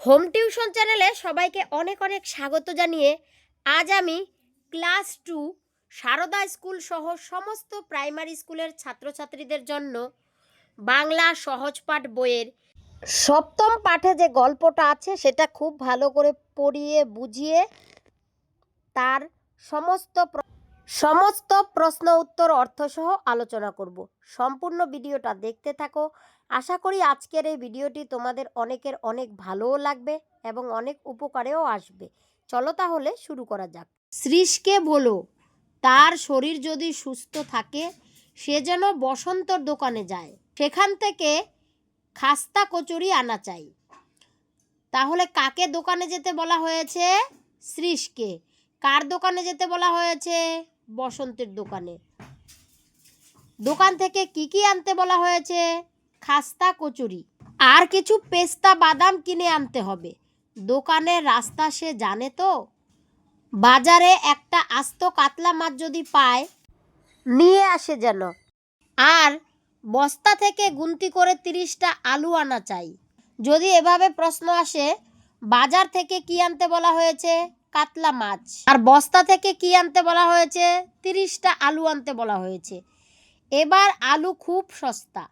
Home tuition চ্যানেলে সবাইকে অনেক অনেক স্বাগত জানিয়ে আজ আমি ক্লাস টু সারদা স্কুল সহ সমস্ত প্রাইমারি স্কুলের ছাত্রছাত্রীদের জন্য বাংলা সহজ পাঠ বইয়ের সপ্তম পাঠে যে গল্পটা আছে সেটা খুব ভালো করে পড়িয়ে বুঝিয়ে তার সমস্ত সমস্ত প্রশ্ন উত্তর অর্থসহ আলোচনা করব। সম্পূর্ণ ভিডিওটা দেখতে থাকো। আশা করি আজকের এই ভিডিওটি তোমাদের অনেকের অনেক ভালোও লাগবে এবং অনেক উপকারেও আসবে। চলো তাহলে শুরু করা যাক। শ্রীশকে বলো, তার শরীর যদি সুস্থ থাকে, সে যেন বসন্তর দোকানে যায়। সেখান থেকে খাস্তা কচুরি আনা চাই। তাহলে কাকে দোকানে যেতে বলা হয়েছে? শ্রীশকে কার দোকানে যেতে বলা হয়েছে? বসন্তের দোকানে। দোকান থেকে কি কি আনতে বলা হয়েছে? খাস্তা, কচুরি। আর কিছু পেস্তা, বাদাম কিনে আনতে হবে। দোকানের রাস্তা সে জানে তো? বাজারে একটা আস্ত কাতলা মাছ যদি পায়, নিয়ে আসে যেন। আর বস্তা থেকে গুনতি করে তিরিশটা আলু আনা চাই। যদি এভাবে প্রশ্ন আসে, বাজার থেকে কি আনতে বলা হয়েছে? কাতলা মাছ। আর বস্তা থেকে কি আনতে বলা হয়েছে? তিরিশটা আলু আনতে বলা হয়েছে। এবার আলু খুব সস্তা।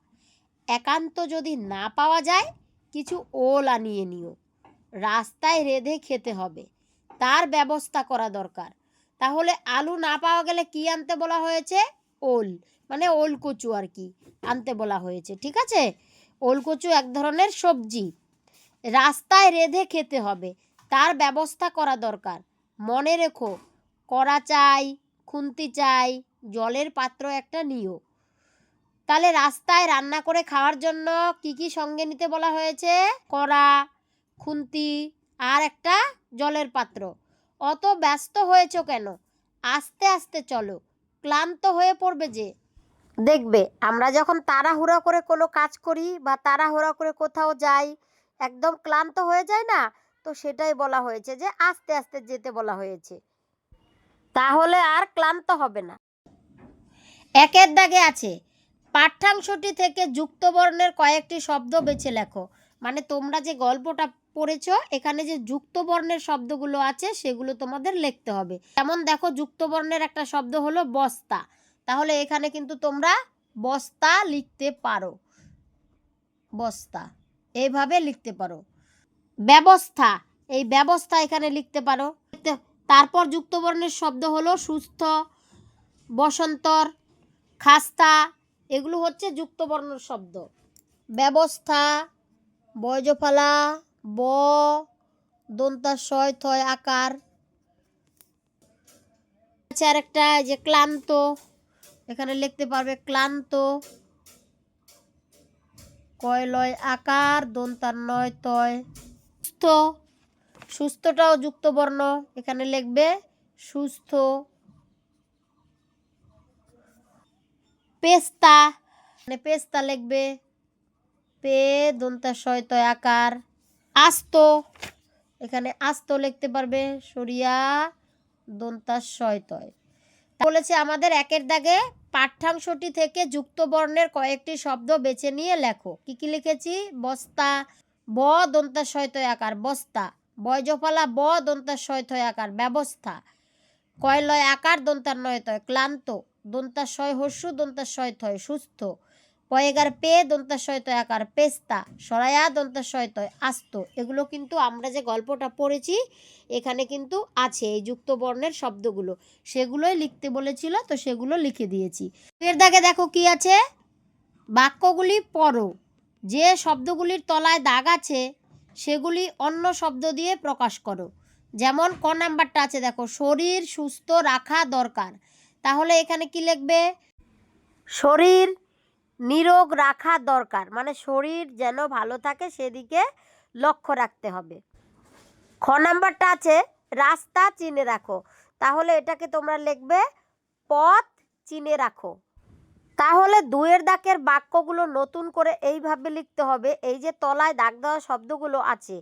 একান্ত যদি না পাওয়া যায়, কিছু ওল আনিয়ে নিও। রাস্তায় রেঁধে খেতে হবে। তার ব্যবস্থা করা দরকার। তাহলে আলু না পাওয়া গেলে কি আনতে বলা হয়েছে? ওল। মানে ওল কচু আর কি আনতে বলা হয়েছে। ঠিক আছে? ওল কচু এক ধরনের সবজি। রাস্তায় রেঁধে খেতে হবে। তার ব্যবস্থা করা দরকার। মনে রেখো, কড়া চাই, খুন্তি চাই, জলের পাত্র একটা নিও। তাহলে রাস্তায় রান্না করে খাওয়ার জন্য কি কি সঙ্গে নিতে বলা হয়েছে? কড়া, খুন্তি আর একটা জলের পাত্র। অত ব্যস্ত হয়েছো কেন? আস্তে আস্তে চলো, ক্লান্ত হয়ে পড়বে যে। দেখবে, আমরা যখন তাড়াহুড়া করে কোনো কাজ করি বা তাড়াহুড়া করে কোথাও যাই, একদম ক্লান্ত হয়ে যায় না? তো সেটাই বলা হয়েছে যে আস্তে আস্তে যেতে বলা হয়েছে। তাহলে আর ক্লান্ত হবে না। একের দাগে আছে, পাঠ্যাংশটি থেকে যুক্ত বর্ণের কয়েকটি শব্দ বেছে লেখো। মানে তোমরা যে গল্পটা পড়েছ, এখানে যে যুক্ত বর্ণের শব্দগুলো আছে, সেগুলো তোমাদের লিখতে হবে। যেমন দেখো যুক্ত বর্ণের একটা শব্দ হলো বস্তা। তাহলে এখানে কিন্তু তোমরা বস্তা লিখতে পারো। বস্তা। এইভাবে লিখতে পারো। ব্যবস্থা। এই ব্যবস্থা এখানে লিখতে পারো। তারপর যুক্ত বর্ণের শব্দ হলো সুস্থ, বসন্তর, খাস্তা। এগুলো হচ্ছে যুক্তবর্ণ শব্দ। ব্যবস্থা, বয়জফলা, ব দন্তাশয় থয়, আকার। আছে আরেকটা যে ক্লান্ত। এখানে লিখতে পারবে ক্লান্ত। কয়, লয়, আকার। দন্তার নয়, তয়। সুস্থ, সুস্থটাও যুক্ত বর্ণ এখানে লিখবে, সুস্থ পেস্তা। মানে পেস্তা লিখবে, পে দন্তা শয়তয় আকার। আস্ত। এখানে আস্ত লিখতে পারবে, সরিয়া দন্তা শয়তয় বলেছে, আমাদের একের দাগে পাঠ্যাংশটি থেকে যুক্ত বর্ণের কয়েকটি শব্দ বেছে নিয়ে লেখো। কি কি লিখেছি? বস্তা। ব দন্তা শয়তয় আকার বস্তা বয়জফলা ব দন্তা শয়তয় আকার ব্যবস্থা। কয়লয় আকার দন্তার নয়তয় ক্লান্ত দন্তাশয় হস্যু দন্তাশয় থয় সুস্থ। পয়েগার পে দন্তাশয় তয় আকার পেস্তা, সরায়া দন্তাশয় তয় আস্ত। এগুলো কিন্তু আমরা যে গল্পটা পড়েছি, এখানে কিন্তু আছে এই যুক্ত বর্ণের শব্দগুলো। সেগুলোই লিখতে বলেছিল, তো সেগুলো লিখে দিয়েছি। এর দাগে দেখো কি আছে? বাক্যগুলি পড়ো। যে শব্দগুলির তলায় দাগ আছে, সেগুলি অন্য শব্দ দিয়ে প্রকাশ করো। যেমন ক নাম্বারটা আছে, দেখো, শরীর সুস্থ রাখা দরকার। তাহলে এখানে কি লিখবে? শরীর নিরোগ রাখা দরকার মানে শরীর যেন ভালো থাকে সেদিকে লক্ষ্য রাখতে হবে। খ নাম্বারটা আছে, রাস্তা চিনে রাখো। তাহলে এটাকে তোমরা লিখবে, পথ চিনে রাখো। তাহলে দুয়ের দাগের বাক্যগুলো নতুন করে এইভাবে লিখতে হবে। এই যে তলায় দাগ দেওয়া শব্দগুলো আছে,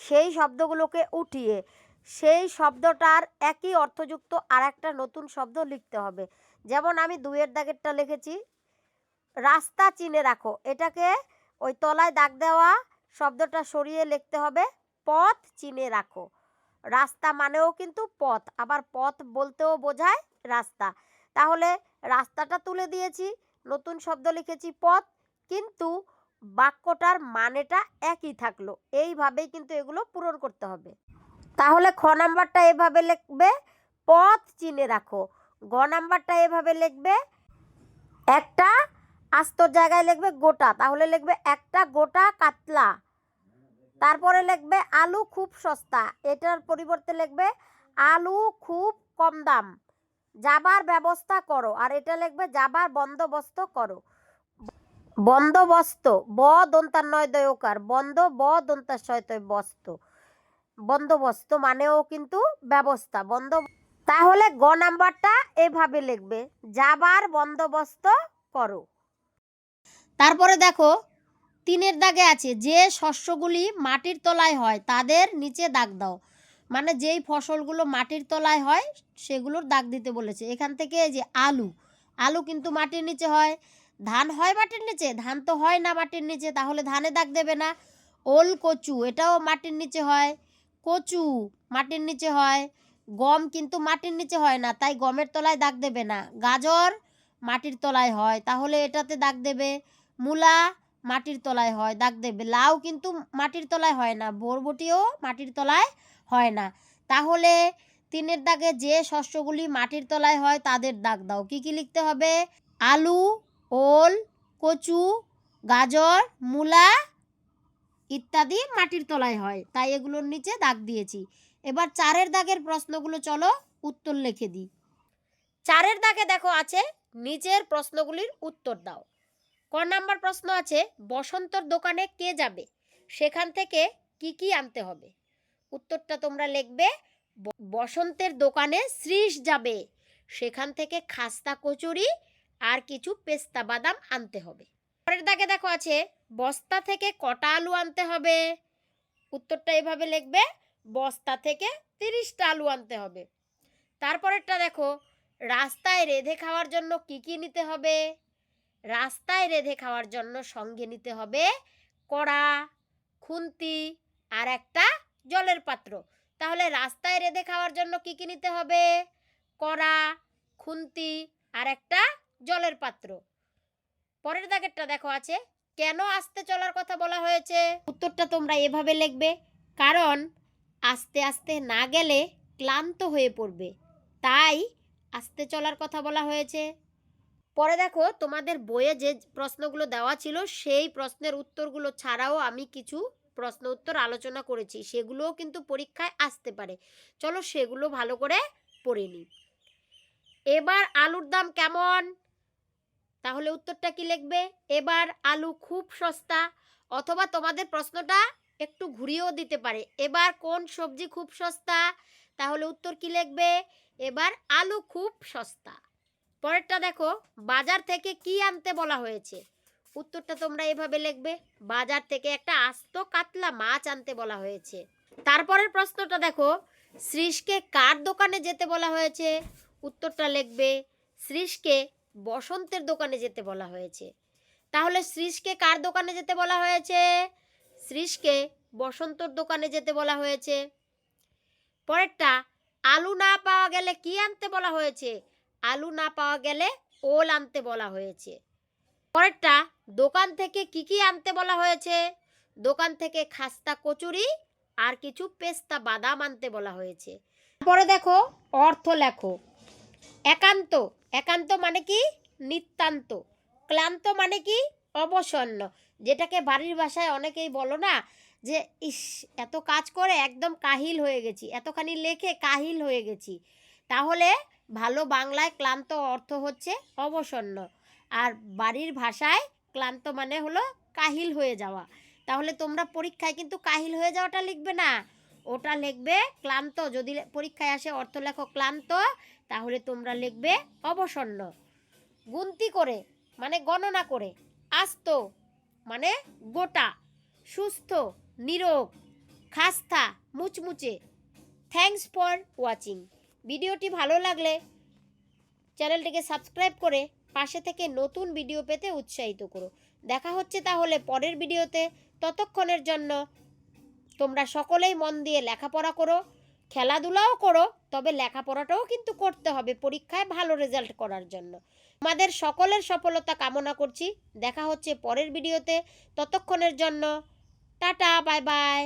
সেই শব্দগুলোকে উঠিয়ে সেই শব্দটার একই অর্থযুক্ত আর একটা নতুন শব্দ লিখতে হবে। যেমন আমি দুয়ের দাগেরটা লিখেছি, রাস্তা চিনে রাখো, এটাকে ওই তলায় দাগ দেওয়া শব্দটা সরিয়ে লিখতে হবে, পথ চিনে রাখো। রাস্তা মানেও কিন্তু পথ, আবার পথ বলতেও বোঝায় রাস্তা। তাহলে রাস্তাটা তুলে দিয়েছি, নতুন শব্দ লিখেছি পথ, কিন্তু বাক্যটার মানেটা একই থাকল। এইভাবেই কিন্তু এগুলো পূরণ করতে হবে। তাহলে খ নাম্বারটা এভাবে লিখবে, পথ চিনে রাখো। গ নাম্বারটা এভাবে লিখবে, একটা আস্তর জায়গায় লিখবে গোটা, তাহলে লিখবে একটা গোটা কাতলা। তারপরে লিখবে আলু খুব সস্তা, এটার পরিবর্তে লিখবে আলু খুব কম দাম। যাবার ব্যবস্থা করো, আর এটা লিখবে যাবার বন্দোবস্ত করো। বন্দোবস্ত ব দন্তার নয় দয়কার বন্ধ ব দন্তার শয়তয় বস্ত। বন্দোবস্ত মানেও কিন্তু ব্যবস্থা, বন্ধ। তাহলে গ নাম্বারটা এভাবে লিখবে, যাবার বন্দোবস্ত করো। তারপরে দেখো, তিনের দাগে আছে, যে শস্যগুলি মাটির তলায় হয়, তাদের নিচে দাগ দাও। মানে যেই ফসলগুলো মাটির তলায় হয়, সেগুলোর দাগ দিতে বলেছে। এখান থেকে যে আলু আলু কিন্তু মাটির নিচে হয়। ধান হয় মাটির নিচে? ধান তো হয় না মাটির নিচে, তাহলে ধানে দাগ দেবে না। ওল, কচু, এটাও মাটির নিচে হয়। কচু মাটির নিচে হয়। গম কিন্তু মাটির নিচে হয় না, তাই গমের তলায় দাগ দেবে না। গাজর মাটির তলায় হয়, তাহলে এটাতে দাগ দেবে। মূলা মাটির তলায় হয়, দাগ দেবে। লাউ কিন্তু মাটির তলায় হয় না, বরবটিও মাটির তলায় হয় না। তাহলে তিনের দাগে যে শস্যগুলি মাটির তলায় হয় তাদের দাগ দাও। কি কি লিখতে হবে? আলু, ওল, কচু, গাজর, মূলা ইত্যাদি মাটির তলায় হয়। তাই এগুলোর নিচে দাগ দিয়েছি। এবার চারের দাগের প্রশ্নগুলো চলো উত্তর লিখে দিই। চারের দাগে দেখো আছে, নিচের প্রশ্নগুলির উত্তর দাও। ক নাম্বার প্রশ্ন আছে, বসন্তর দোকানে কে যাবে? সেখান থেকে কি কি আনতে হবে? উত্তরটা তোমরা লিখবে বসন্তের দোকানে শ্রীষ যাবে। সেখান থেকে খাস্তা কচুরি আর কিছু পেস্তা বাদাম আনতে হবে। পরের দাগে দেখো আছে, বস্তা থেকে কটা আলু আনতে হবে? উত্তরটা এভাবে লিখবে, বস্তা থেকে তিরিশটা আলু আনতে হবে। তারপরেরটা দেখো, রাস্তায় রেঁধে খাওয়ার জন্য কি কি নিতে হবে? রাস্তায় রেঁধে খাওয়ার জন্য সঙ্গে নিতে হবে কড়া, খুন্তি আর একটা জলের পাত্র। তাহলে রাস্তায় রেঁধে খাওয়ার জন্য কি কি নিতে হবে? কড়া, খুন্তি আর একটা জলের পাত্র। পরের দাগেরটা দেখো আছে। কেন আস্তে চলার কথা বলা হয়েছে? উত্তরটা তোমরা এভাবে লিখবে। কারণ আস্তে আস্তে না গেলে ক্লান্ত হয়ে পড়বে। তাই আস্তে চলার কথা বলা হয়েছে। পরে দেখো, তোমাদের বইয়ে যে প্রশ্নগুলো দেওয়া ছিল, সেই প্রশ্নের উত্তরগুলো ছাড়াও আমি কিছু প্রশ্ন উত্তর আলোচনা করেছি, সেগুলোও কিন্তু পরীক্ষায় আসতে পারে। চলো সেগুলো ভালো করে পড়ে নিই। এবার আলুর দাম কেমন? তাহলে উত্তরটা কি লিখবে? এবার আলু খুব সস্তা, অথবা তোমাদের প্রশ্নটা একটু ঘুরিয়েও দিতে পারে। এবার কোন সবজি খুব সস্তা? তাহলে উত্তর কি লিখবে? এবার আলু খুব সস্তা। পরেরটা দেখো, বাজার থেকে কি আনতে বলা হয়েছে? উত্তরটা তোমরা এভাবে লিখবে। বাজার থেকে একটা আস্ত কাতলা মাছ আনতে বলা হয়েছে। তারপরের প্রশ্নটা দেখো শ্রীষকে কার দোকানে যেতে বলা হয়েছে? উত্তরটা লিখবে শ্রীষকে বসন্তের দোকানে যেতে বলা হয়েছে। তাহলে শ্রীষকে কার দোকানে যেতে বলা হয়েছে? শ্রীষকে বসন্তর দোকানে যেতে বলা হয়েছে। পরেরটা, আলু না পাওয়া গেলে কি আনতে বলা হয়েছে? আলু না পাওয়া গেলে ওল আনতে বলা হয়েছে। পরেরটা, দোকান থেকে কি কি আনতে বলা হয়েছে? দোকান থেকে খাস্তা কচুরি আর কিছু পেস্তা বাদাম আনতে বলা হয়েছে। পরে দেখো, অর্থ লেখো। একান্ত একান্ত মানে কি? নিতান্ত ক্লান্ত মানে কি? অবসন্ন। যেটাকে বাড়ির ভাষায় অনেকেই বলো না যে, ইস, এত কাজ করে একদম কাহিল হয়ে গেছি। এতখানি লেখে কাহিল হয়ে গেছি। তাহলে ভালো বাংলায় ক্লান্ত অর্থ হচ্ছে অবসন্ন। আর বাড়ির ভাষায় ক্লান্ত মানে হলো কাহিল হয়ে যাওয়া। তাহলে তোমরা পরীক্ষায় কিন্তু কাহিল হয়ে যাওয়াটা লিখবে না। ওটা লিখবে ক্লান্ত। যদি পরীক্ষায় আসে অর্থ লেখো ক্লান্ত, তাহলে তোমরা লিখবে অবসন্ন। গুনতি করে মানে গণনা করে। আস্ত মানে গোটা। সুস্থ, নিরোগ, খাস্তা, মুচমুচে। Thanks for watching. ভিডিওটি ভালো লাগলে চ্যানেলটিকে সাবস্ক্রাইব করে পাশে থেকে নতুন ভিডিও পেতে উৎসাহিত করো। দেখা হচ্ছে তাহলে পরের ভিডিওতে ততক্ষণের জন্য তোমরা সকলেই মন দিয়ে লেখাপড়া করো, খেলাধুলাও করো, তবে লেখাপড়াটাও কিন্তু করতে হবে পরীক্ষায় ভালো রেজাল্ট করার জন্য। তোমাদের সকলের সফলতা কামনা করছি। দেখা হচ্ছে পরের ভিডিওতে ততক্ষণের জন্য টাটা বাই বাই